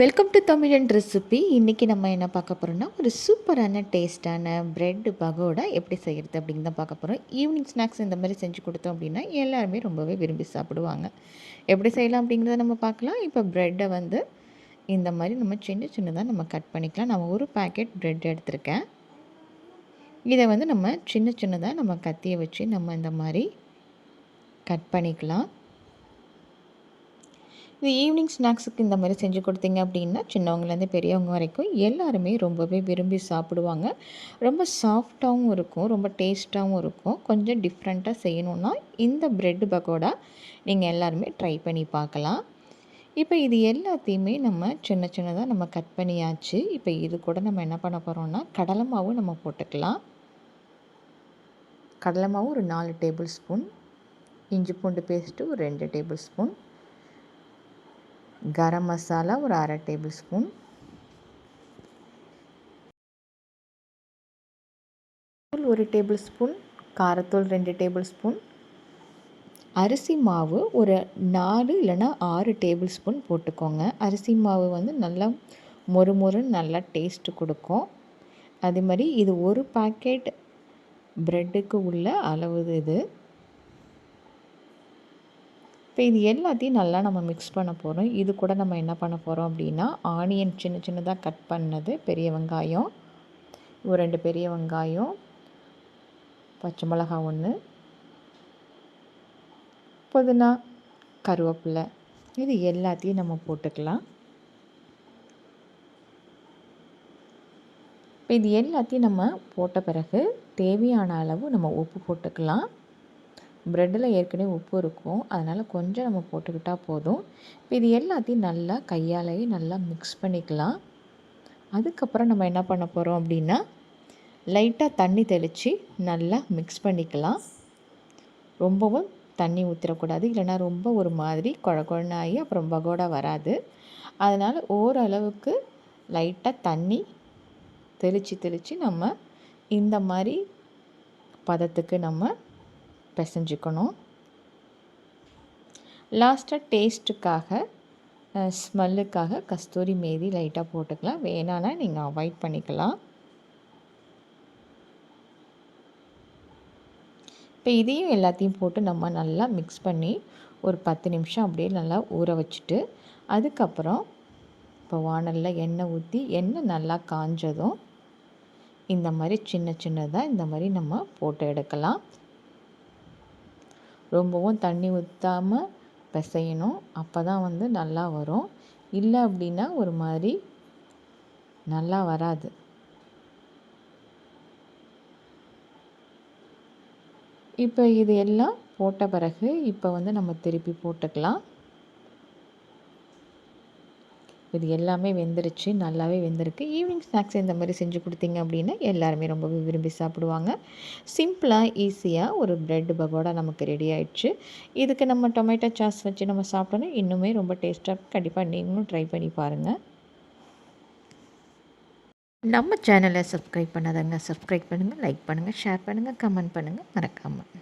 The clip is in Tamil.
வெல்கம் டு தமிழன் ரெசிபி இன்றைக்கி நம்ம என்ன பார்க்க போகிறோம்னா ஒரு சூப்பரான டேஸ்ட்டான ப்ரெட் பகோடா எப்படி செய்கிறது அப்படின்னு தான் பார்க்க போகிறோம் ஈவினிங் ஸ்நாக்ஸ் இந்த மாதிரி செஞ்சு கொடுத்தோம் அப்படின்னா எல்லாருமே ரொம்பவே விரும்பி சாப்பிடுவாங்க. எப்படி செய்யலாம் அப்படிங்கிறத நம்ம பார்க்கலாம். இப்போ ப்ரெட்டை வந்து இந்த மாதிரி நம்ம சின்ன சின்னதாக நம்ம கட் பண்ணிக்கலாம். நான் ஒரு பேக்கெட் ப்ரெட் எடுத்திருக்கேன். இதை வந்து நம்ம சின்ன சின்னதாக நம்ம கத்தியை வச்சு நம்ம இந்த மாதிரி கட் பண்ணிக்கலாம். இது ஈவினிங் ஸ்நாக்ஸுக்கு இந்த மாதிரி செஞ்சு கொடுத்தீங்க அப்படின்னா சின்னவங்கலேருந்து பெரியவங்க வரைக்கும் எல்லாருமே ரொம்பவே விரும்பி சாப்பிடுவாங்க. ரொம்ப சாஃப்டாகவும் இருக்கும் ரொம்ப டேஸ்ட்டாகவும் இருக்கும். கொஞ்சம் டிஃப்ரெண்ட்டாக செய்யணுன்னா இந்த ப்ரெட் பக்கோடா நீங்கள் எல்லாருமே ட்ரை பண்ணி பார்க்கலாம். இப்போ இது எல்லாத்தையுமே நம்ம சின்ன சின்னதாக நம்ம கட் பண்ணியாச்சு. இப்போ இது கூட நம்ம என்ன பண்ண போகிறோம்னா கடலை மாவு நம்ம போட்டுக்கலாம். கடலை மாவு ஒரு நாலு டேபிள் ஸ்பூன் இஞ்சி பூண்டு பேஸ்ட்டு ஒரு ரெண்டு டேபிள் ஸ்பூன் கரம் மசாலா ஒரு அரை டேபிள் ஸ்பூன். ஒரு டேபிள் ஸ்பூன். காரத்தூள் ரெண்டு டேபிள் ஸ்பூன். அரிசி மாவு ஒரு நாலு இல்லைன்னா ஆறு டேபிள் ஸ்பூன் போட்டுக்கோங்க. அரிசி மாவு வந்து நல்லா மொறு மொறுன்னு நல்லா டேஸ்ட்டு கொடுக்கும். அதே மாதிரி இது ஒரு பேக்கெட் ப்ரெட்டுக்கு உள்ள அளவு இது. இப்போ இது எல்லாத்தையும் நல்லா நம்ம மிக்ஸ் பண்ண போகிறோம் இது கூட நம்ம என்ன பண்ண போகிறோம் அப்படின்னா ஆனியன் சின்ன சின்னதாக கட் பண்ணது பெரிய வெங்காயம். ஒரு ரெண்டு பெரிய வெங்காயம். பச்சை மிளகா ஒன்று புதினா கருவேப்பிலை. இது எல்லாத்தையும் நம்ம போட்டுக்கலாம். இப்போ இது எல்லாத்தையும் நம்ம போட்ட பிறகு தேவையான அளவு நம்ம உப்பு போட்டுக்கலாம். ப்ரெட்டில் ஏற்கனவே உப்பு இருக்கும். அதனால் கொஞ்சம் நம்ம போட்டுக்கிட்டால் போதும். இப்போ இது எல்லாத்தையும் நல்லா கையாலேயே நல்லா மிக்ஸ் பண்ணிக்கலாம். அதுக்கப்புறம் நம்ம என்ன பண்ண போகிறோம் அப்படின்னா லைட்டாக தண்ணி தெளித்து நல்லா மிக்ஸ் பண்ணிக்கலாம். ரொம்பவும் தண்ணி ஊற்றிடக்கூடாது இல்லைனா ரொம்ப ஒரு மாதிரி குழகுழனாகி அப்புறம் பகோடா வராது. அதனால் ஓரளவுக்கு லைட்டாக தண்ணி தெளித்து தெளித்து நம்ம இந்த மாதிரி பதத்துக்கு நம்ம பிசைஞ்சிக்கணும். லாஸ்ட்டாக டேஸ்ட்டுக்காக ஸ்மெல்லுக்காக கஸ்தூரி மேதி லைட்டாக போட்டுக்கலாம். வேணான்னா நீங்கள் அவாய்ட் பண்ணிக்கலாம். இப்போ இதையும் எல்லாத்தையும் போட்டு நம்ம நல்லா மிக்ஸ் பண்ணி ஒரு பத்து நிமிஷம் அப்படியே நல்லா ஊற வச்சுட்டு அதுக்கப்புறம் இப்போ வானலில் எண்ணெய் ஊற்றி எண்ணெய் நல்லா காஞ்சதும் இந்த மாதிரி சின்ன சின்னதாக இந்த மாதிரி நம்ம போட்டு எடுக்கலாம். ரொம்பவும் தண்ணி ஊற்றாமல் பிசையணும். அப்போ தான் வந்து நல்லா வரும். இல்லை அப்படின்னா ஒரு மாதிரி நல்லா வராது. இப்போ இது எல்லாம் போட்ட பிறகு இப்போ வந்து நம்ம திருப்பி போட்டுக்கலாம். இது எல்லாமே வெந்துருச்சு நல்லாவே வெந்திருக்கு. ஈவினிங் ஸ்நாக்ஸ் இந்த மாதிரி செஞ்சு கொடுத்தீங்க அப்படின்னா எல்லாருமே ரொம்பவே விரும்பி சாப்பிடுவாங்க. சிம்பிளாக ஈஸியாக ஒரு ப்ரெட் பகோடா நமக்கு ரெடி ஆயிடுச்சு. இதுக்கு நம்ம டொமேட்டோ சாஸ் வச்சு நம்ம சாப்பிட்டோன்னா இன்னுமே ரொம்ப டேஸ்ட்டாக கண்டிப்பாக நீங்களும் ட்ரை பண்ணி பாருங்கள் நம்ம சேனலை சப்ஸ்கிரைப் பண்ணாதங்க சப்ஸ்கிரைப் பண்ணுங்கள் லைக் பண்ணுங்கள் ஷேர் பண்ணுங்கள் கமெண்ட் பண்ணுங்கள் மறக்காமல்